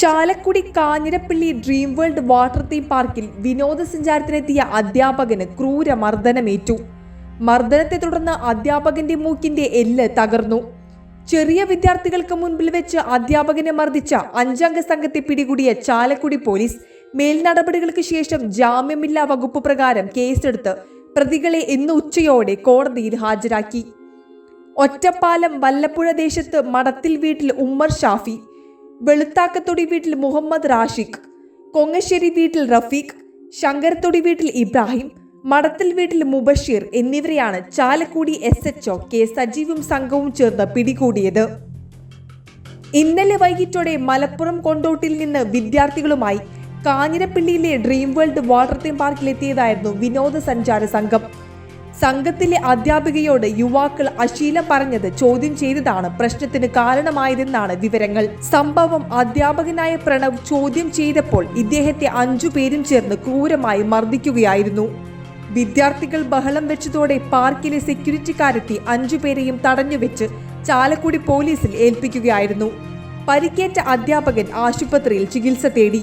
Chalakudy Kanjirappally dream world water theme പാർക്കിൽ വിനോദസഞ്ചാരത്തിനെത്തിയ അധ്യാപകന് ക്രൂര മർദ്ദനമേറ്റു മർദ്ദനത്തെ തുടർന്ന് അധ്യാപകന്റെ മൂക്കിന്റെ എല്ല് തകർന്നു. ചെറിയ വിദ്യാർത്ഥികൾക്ക് മുൻപിൽ വെച്ച് അധ്യാപകനെ മർദ്ദിച്ച അഞ്ചംഗ സംഘത്തെ പിടികൂടിയ ചാലക്കുടി പോലീസ് മേൽനടപടികൾക്ക് ശേഷം ജാമ്യമില്ലാ വകുപ്പ് പ്രകാരം കേസെടുത്ത് പ്രതികളെ ഇന്ന് ഉച്ചയോടെ കോടതിയിൽ ഹാജരാക്കി. ഒറ്റപ്പാലം വല്ലപ്പുഴ ദേശത്ത് മടത്തിൽ വീട്ടിൽ ഉമ്മർ ഷാഫി വെളുത്താക്കത്തൊടി വീട്ടിൽ മുഹമ്മദ് റാഷിഖ് കൊങ്ങശ്ശേരി വീട്ടിൽ റഫീഖ് ശങ്കരത്തൊടി വീട്ടിൽ ഇബ്രാഹിം മടത്തിൽ വീട്ടിൽ മുബഷീർ എന്നിവരെയാണ് Chalakudy S H O K സജീവും സംഘവും ചേർന്ന് പിടികൂടിയത്. ഇന്നലെ വൈകിട്ടോടെ മലപ്പുറം കൊണ്ടോട്ടിൽ നിന്ന് വിദ്യാർത്ഥികളുമായി കാഞ്ഞിരപ്പള്ളിയിലെ ഡ്രീം വേൾഡ് വാട്ടർ തീം പാർക്കിലെത്തിയതായിരുന്നു വിനോദസഞ്ചാര സംഘം. സംഘത്തിലെ അധ്യാപികയോട് യുവാക്കൾ അശീലം പറഞ്ഞത് ചോദ്യം ചെയ്തതാണ് പ്രശ്നത്തിന് കാരണമായതെന്നാണ് വിവരങ്ങൾ. സംഭവം അധ്യാപകനായ പ്രണവ് ചോദ്യം ചെയ്തപ്പോൾ ഇദ്ദേഹത്തെ അഞ്ചു പേരും ചേർന്ന് ക്രൂരമായി മർദ്ദിക്കുകയായിരുന്നു. വിദ്യാർത്ഥികൾ ബഹളം വെച്ചതോടെ പാർക്കിലെ സെക്യൂരിറ്റിക്കാരെത്തി അഞ്ചുപേരെയും തടഞ്ഞുവെച്ച് ചാലക്കുടി പോലീസിൽ ഏൽപ്പിക്കുകയായിരുന്നു. പരിക്കേറ്റ അധ്യാപകൻ ആശുപത്രിയിൽ ചികിത്സ തേടി.